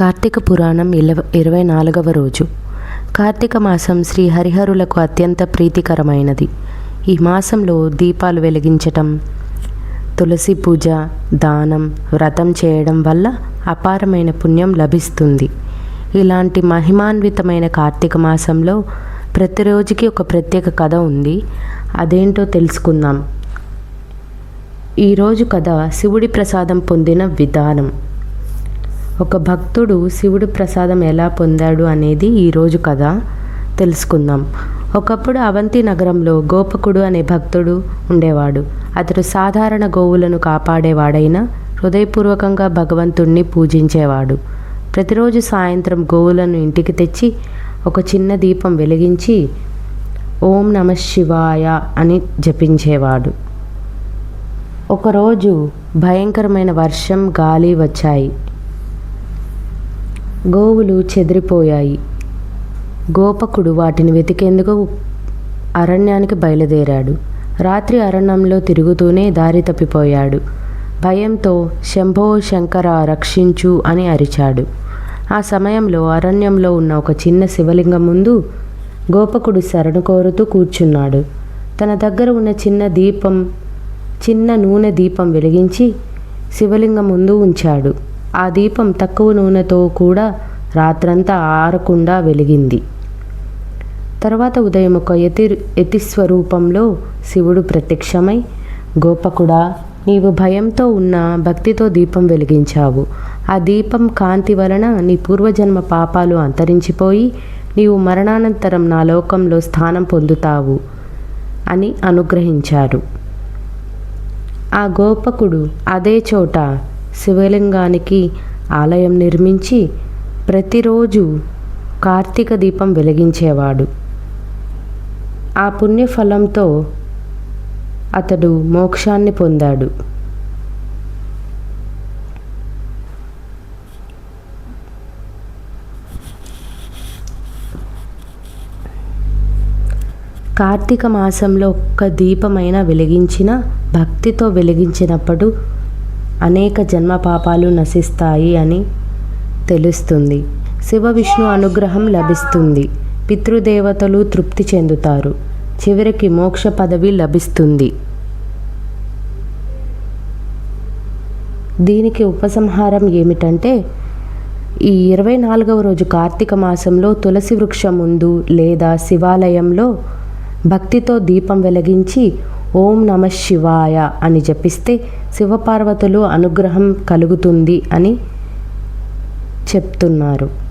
కార్తీక పురాణం ఇలవ ఇరవై నాలుగవ రోజు. కార్తీక మాసం శ్రీ హరిహరులకు అత్యంత ప్రీతికరమైనది. ఈ మాసంలో దీపాలు వెలిగించటం తులసి పూజ దానం వ్రతం చేయడం వల్ల అపారమైన పుణ్యం లభిస్తుంది. ఇలాంటి మహిమాన్వితమైన కార్తీక మాసంలో ప్రతిరోజుకి ఒక ప్రత్యేక కథ ఉంది. అదేంటో తెలుసుకుందాం. ఈరోజు కథ శివుడి ప్రసాదం పొందిన విధానం. ఒక భక్తుడు శివుడు ప్రసాదం ఎలా పొందాడు అనేది ఈరోజు కథ. తెలుసుకుందాం. ఒకప్పుడు అవంతి నగరంలో గోపకుడు అనే భక్తుడు ఉండేవాడు. అతడు సాధారణ గోవులను కాపాడేవాడైన హృదయపూర్వకంగా భగవంతుణ్ణి పూజించేవాడు. ప్రతిరోజు సాయంత్రం గోవులను ఇంటికి తెచ్చి ఒక చిన్న దీపం వెలిగించి ఓం నమ శివాయ అని జపించేవాడు. ఒకరోజు భయంకరమైన వర్షం గాలి వచ్చాయి. గోవులు చెదిరిపోయాయి. గోపకుడు వాటిని వెతికేందుకు అరణ్యానికి బయలుదేరాడు. రాత్రి అరణ్యంలో తిరుగుతూనే దారి తప్పిపోయాడు. భయంతో శంభో శంకర రక్షించు అని అరిచాడు. ఆ సమయంలో అరణ్యంలో ఉన్న ఒక చిన్న శివలింగం ముందు గోపకుడు శరణు కోరుతూ కూర్చున్నాడు. తన దగ్గర ఉన్న చిన్న దీపం చిన్న నూనె దీపం వెలిగించి శివలింగం ముందు ఉంచాడు. ఆ దీపం తక్కువ నూనెతో కూడా రాత్రంతా ఆరకుండా వెలిగింది. తర్వాత ఉదయం ఒక యతి యతిస్వరూపంలో శివుడు ప్రత్యక్షమై గోపకుడా నీవు భయంతో ఉన్న భక్తితో దీపం వెలిగించావు. ఆ దీపం కాంతి వలన నీ పూర్వజన్మ పాపాలు అంతరించిపోయి నీవు మరణానంతరం నా లోకంలో స్థానం పొందుతావు అని అనుగ్రహించారు. ఆ గోపకుడు అదే చోట శివలింగానికి ఆలయం నిర్మించి ప్రతిరోజు కార్తీక దీపం వెలిగించేవాడు. ఆ పుణ్యఫలంతో అతడు మోక్షాన్ని పొందాడు. కార్తీక మాసంలో ఒక్క దీపమైన వెలిగించిన భక్తితో వెలిగించినప్పుడు అనేక జన్మ పాపాలు నశిస్తాయి అని తెలుస్తుంది. శివ విష్ణు అనుగ్రహం లభిస్తుంది. పితృదేవతలు తృప్తి చెందుతారు. చివరికి మోక్ష పదవి లభిస్తుంది. దీనికి ఉపసంహారం ఏమిటంటే ఈ ఇరవై నాలుగవ రోజు కార్తీక మాసంలో తులసి వృక్షం ముందు లేదా శివాలయంలో భక్తితో దీపం వెలిగించి ఓం నమ శివాయ అని జపిస్తే శివపార్వతులు అనుగ్రహం కలుగుతుంది అని చెప్తున్నారు.